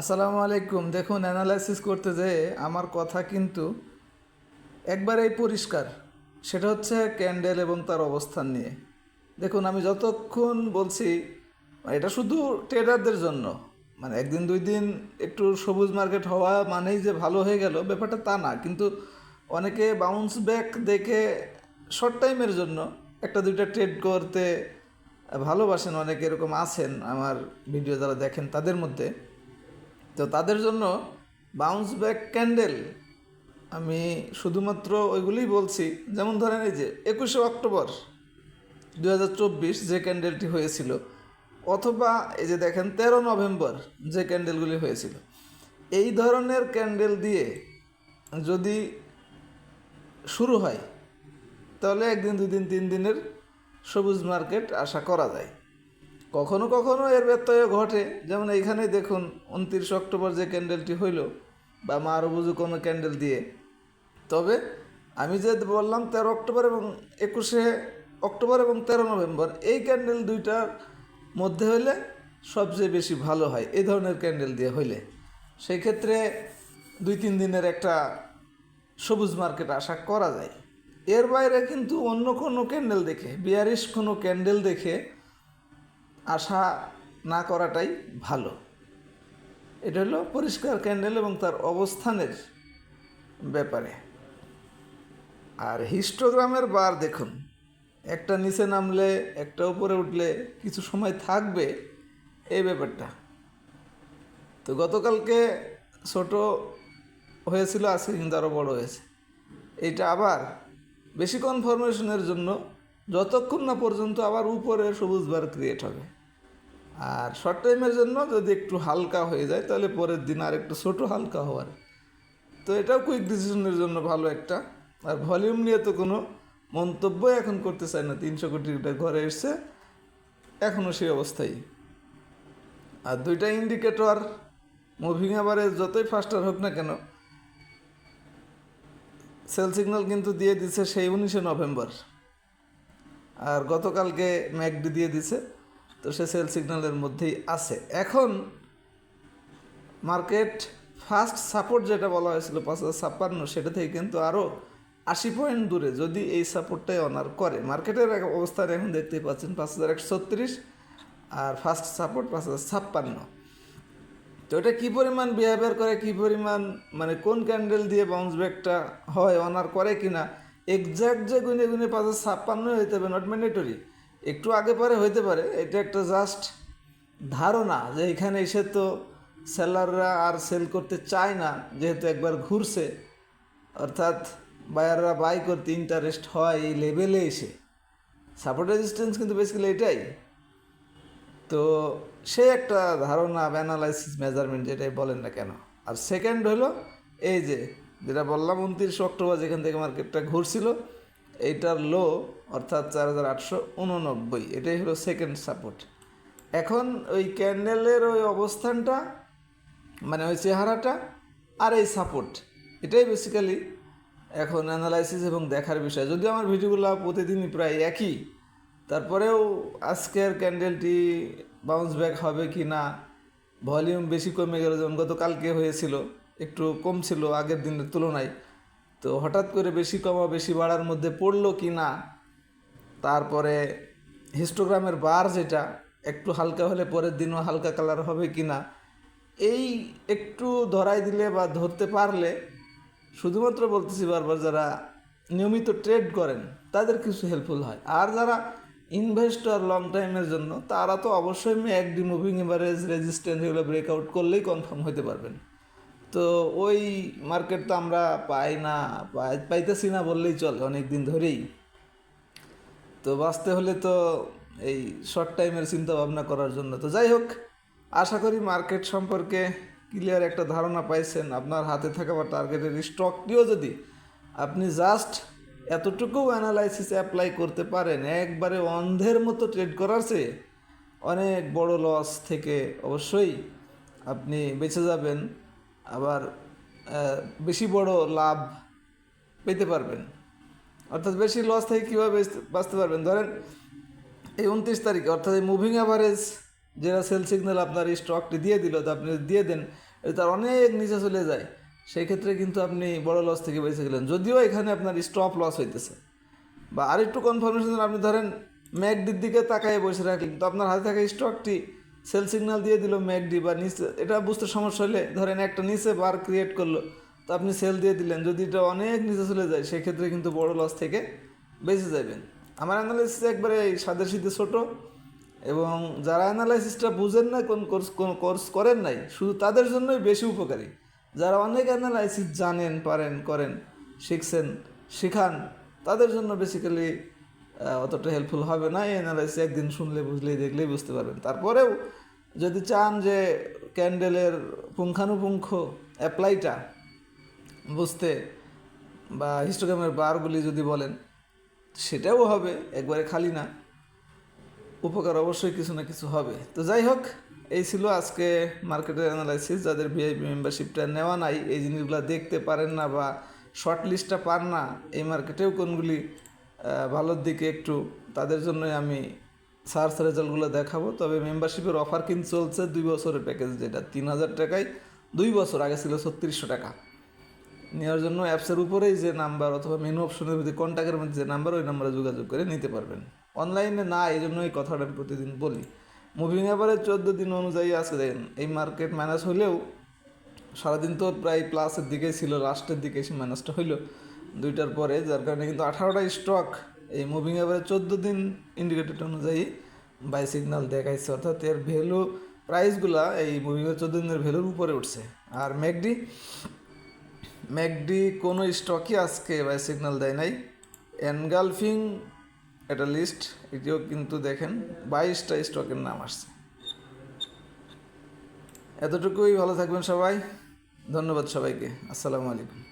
আসসালামু আলাইকুম। দেখুন অ্যানালাইসিস করতে যেয়ে আমার কথা কিন্তু একবারেই পরিষ্কার। সেটা হচ্ছে ক্যান্ডেল এবং তার অবস্থান নিয়ে। দেখুন, আমি যতক্ষণ বলছি এটা শুধু ট্রেডারদের জন্য। মানে একদিন, দুই দিন একটু সবুজ মার্কেট হওয়া মানেই যে ভালো হয়ে গেল, ব্যাপারটা তা না। কিন্তু অনেকে বাউন্স ব্যাক দেখে শর্ট টাইমের জন্য একটা, দুইটা ট্রেড করতে ভালোবাসেন। অনেকে এরকম আছেন, আমার ভিডিও যারা দেখেন তাদের মধ্যে। তো তাদের জন্য বাউন্স ব্যাক ক্যান্ডেল আমি শুধুমাত্র ওইগুলিই বলছি। যেমন ধরেন এই যে একুশে অক্টোবর দু হাজার চব্বিশ যে ক্যান্ডেলটি হয়েছিল, অথবা এই যে দেখেন তেরো নভেম্বর যে ক্যান্ডেলগুলি হয়েছিল, এই ধরনের ক্যান্ডেল দিয়ে যদি শুরু হয়, তাহলে একদিন, দুই দিন, তিন দিনের সবুজ মার্কেট আশা করা যায়। কখনো কখনো এর ব্যত্যয় ঘটে। যেমন এইখানে দেখুন, উনত্রিশ অক্টোবর যে ক্যান্ডেলটি হইল বা মা আরও বুঝু কোনো ক্যান্ডেল দিয়ে। তবে আমি যে বললাম তেরো অক্টোবর এবং একুশে অক্টোবর এবং তেরো নভেম্বর, এই ক্যান্ডেল দুইটার মধ্যে হইলে সবচেয়ে বেশি ভালো হয়, এই ধরনের ক্যান্ডেল দিয়ে হইলে। সেই ক্ষেত্রে দুই তিন দিনের একটা সবুজ মার্কেট আশা করা যায়। এর বাইরে কিন্তু অন্য কোনো ক্যান্ডেল দেখে, বিয়ারিশ কোনো ক্যান্ডেল দেখে আশা না করাটাই ভালো। এটা হলো পরিষ্কার ক্যান্ডেল এবং তার অবস্থানের ব্যাপারে। আর হিস্টোগ্রামের বার দেখুন, একটা নিচে নামলে, একটা উপরে উঠলে কিছু সময় থাকবে এই ব্যাপারটা। তো গতকালকে ছোট হয়েছিল, আজকে কিন্তু আরও বড় হয়েছে। এইটা আবার বেশি কনফরমেশনের জন্য যতক্ষণ না পর্যন্ত আবার উপরে সবুজ বার ক্রিয়েট হবে। আর শর্ট টাইমের জন্য যদি একটু হালকা হয়ে যায়, তাহলে পরের দিন আর একটু ছোটো হালকা হওয়ার। তো এটাও কুইক ডিসিশনের জন্য ভালো একটা। আর ভলিউম নিয়ে তো কোনো মন্তব্য এখন করতে চায় না। তিনশো কোটি কোটিটা ঘরে এসছে এখনও সেই অবস্থায় আর দুইটা ইন্ডিকেটর মুভিং আবারে যতই ফাস্টার হোক না কেন সেল সিগন্যাল কিন্তু দিয়ে দিচ্ছে সেই উনিশে নভেম্বর। আর গতকালকে ম্যাকডি দিয়ে দিছে, তো সে সেল সিগন্যালের মধ্যেই আছে। এখন মার্কেট ফার্স্ট সাপোর্ট যেটা বলা হয়েছিল পাঁচ হাজার ছাপ্পান্ন, সেটা থেকে কিন্তু আরও আশি পয়েন্ট দূরে যদি এই সাপোর্টটাই অনার করে। মার্কেটের অবস্থান এখন দেখতেই পাচ্ছেন পাঁচ হাজার একশো ছত্রিশ আর ফার্স্ট সাপোর্ট পাঁচ হাজার ছাপ্পান্ন। তো এটা কী পরিমাণ বিহেভিয়ার করে, কী পরিমাণ মানে কোন ক্যান্ডেল দিয়ে বাউন্স ব্যাকটা হয় অনার করে কি না এক্স্যাক্ট যে গুনে গুনে পাঁচ হাজার ছাপ্পান্ন হইতে হবে নট ম্যান্ডেটরি একটু আগে পরে হইতে পারে, এটা একটা জাস্ট ধারণা যে এখানে এসে তো সেলাররা আর সেল করতে চায় না, যেহেতু একবার ঘুরছে, অর্থাৎ বায়াররা বাই করতে ইন্টারেস্ট হয় এই লেভেলে এসে। সাপোর্ট রেজিস্ট্যান্স কিন্তু বেসিক্যালি এটাই। তো সে একটা ধারণা অ্যানালাইসিস মেজারমেন্ট যেটাই বলেন না কেন। আর সেকেন্ড হলো, এই যে যেটা বললাম, উনত্রিশ অক্টোবর যেখান থেকে মার্কেটটা ঘুরছিল, এইটার লো অর্থাৎ চার হাজার আটশো উননব্বই। এটাই হলো সেকেন্ড সাপোর্ট এখন ওই ক্যান্ডেলের ওই অবস্থানটা মানে ওই চেহারাটা আর এই সাপোর্ট এটাই বেসিক্যালি এখন অ্যানালাইসিস এবং দেখার বিষয়। যদিও আমার ভিডিওগুলো প্রতিদিনই প্রায় একই, তারপরেও আজকের ক্যান্ডেলটি বাউন্স ব্যাক হবে কি না ভলিউম বেশি কমে গেল যেমন গতকালকে হয়েছিল একটু কম ছিল আগের দিনের তুলনায়। তো হঠাৎ করে বেশি কমা বেশি বাড়ার মধ্যে পড়ল কি না? তারপরে হিস্টোগ্রামের বার যেটা, একটু হালকা হলে পরের দিনও হালকা কালার হবে কি না? এই একটু ধরাই দিলে বা ধরতে পারলে, শুধুমাত্র বলতেছি বারবার যারা নিয়মিত ট্রেড করেন, তাদের কিছু হেল্পফুল হয়। আর যারা ইনভেস্টর লং টাইমের জন্য, তারা তো অবশ্যই একডি মুভিং এভারেজ রেজিস্ট্যান্স এগুলো ব্রেকআউট করলেই কনফার্ম হতে পারবেন। তো ওই মার্কেট তো আমরা পাই না পাই পাইতেছি না বললেই চলে অনেক দিন ধরেই। তো বাঁচতে হলে তো এই শর্ট টাইমের চিন্তা ভাবনা করার জন্য। তো যাই হোক, আশা করি মার্কেট সম্পর্কে ক্লিয়ার একটা ধারণা পাইছেন। আপনার হাতে থাকা বা টার্গেটের স্টকটিও যদি আপনি জাস্ট এতটুকু অ্যানালাইসিস অ্যাপ্লাই করতে পারেন, একবারে অন্ধের মতো ট্রেড করার চেয়ে অনেক বড় লস থেকে অবশ্যই আপনি বেঁচে যাবেন। আবার বেশি বড় লাভ পেতে পারবেন। অর্থাৎ বেশি লস থেকে কীভাবে বাঁচতে- পারবেন? ধরেন, এই উনত্রিশ তারিখে, অর্থাৎ এই মুভিং অ্যাভারেজ যেটা সেল সিগন্যাল আপনার এই স্টকটি দিয়ে দিল, তো আপনি দিয়ে দেন তার অনেক নিচে চলে যায়। সেই ক্ষেত্রে কিন্তু আপনি বড় লস থেকে বেঁচে গেলেন। যদিও এখানে আপনার স্টপ লস হইতেছে। বা আরেকটু কনফার্মেশন আপনি ধরেন, ম্যাকডির দিকে তাকায় বসে রাখলেন, তো আপনার হাতে থাকা স্টকটি সেল সিগন্যাল দিয়ে দিল ম্যাকডি বা নিচে এটা বুঝতে সমস্যা হলে ধরেন একটা নিচে বার ক্রিয়েট করল, তো আপনি সেল দিয়ে দিলেন, যদি এটা অনেক নিচে চলে যায়, সেক্ষেত্রে কিন্তু বড় লস থেকে বেঁচে যাবেন। আমার অ্যানালাইসিস একবারে সাদের শীতে ছোটো, এবং যারা অ্যানালাইসিসটা বুঝেন না, কোন কোর্স কোন কোর্স করেন নাই, শুধু তাদের জন্যই বেশি উপকারী। যারা অনেক অ্যানালাইসিস জানেন, পারেন, করেন, শিখছেন, শিখান, তাদের জন্য বেসিক্যালি অতটা হেল্পফুল হবে না। এই অ্যানালাইসিস একদিন শুনলে, বুঝলেই, দেখলেই বুঝতে পারবেন। তারপরেও যদি চান যে ক্যান্ডেলের পুঙ্খানুপুঙ্খ অ্যাপ্লাইটা বুঝতে বা হিস্টোগ্রামের বারগুলি যদি বলেন, সেটাও হবে, একবারে খালি না। উপকার অবশ্যই কিছু না কিছু হবে। তো যাই হোক, এই ছিল আজকে মার্কেটের অ্যানালাইসিস যাদের ভিআইপি মেম্বারশিপটা নেওয়া নাই, এই জিনিসগুলো দেখতে পারেন না বা শর্ট লিস্টটা পান না, এই মার্কেটেও কোনগুলি ভালোর দিকে একটু তাদের জন্যই আমি সার্চ রেজাল্টগুলো দেখাবো। তবে মেম্বারশিপের অফার কিন্তু চলছে দুই বছরের প্যাকেজ যেটা তিন হাজার টাকায় দুই বছর আগে ছিল ছত্রিশশো টাকা। নেওয়ার জন্য অ্যাপসের উপরেই যে নাম্বার অথবা মেনু অপশনের মধ্যে কন্ট্যাক্টের মধ্যে যে নাম্বার ওই নাম্বারে যোগাযোগ করে নিতে পারবেন। অনলাইনে না এই জন্য এই কথাটা আমি প্রতিদিন বলি। মুভিং অ্যাভারেজ চোদ্দ দিন অনুযায়ী আজকে দেখেন, এই মার্কেট মাইনাস হলেও সারাদিন তো প্রায় প্লাসের দিকে ছিল লাস্টের দিকে এসে মাইনাসটা হইল। দুইটার পরে, যার কারণে কিন্তু আঠারোটা স্টক এই মুভিং অ্যাভারেজ চোদ্দ দিন ইন্ডিকেটেড অনুযায়ী বাই সিগনাল দেখাইছে। অর্থাৎ এর ভ্যালু প্রাইসগুলা এই মুভিং চোদ্দ দিনের ভ্যালুর উপরে উঠছে। আর ম্যাকডি ম্যাকডি কোনো স্টকই আজকে বাই সিগন্যাল দেয় নাই। এনগালফিং একটা লিস্ট এটিও কিন্তু দেখেন বাইশটা স্টকের নাম আসছে। এতটুকুই, ভালো থাকবেন সবাই। ধন্যবাদ সবাইকে। আসসালামু আলাইকুম।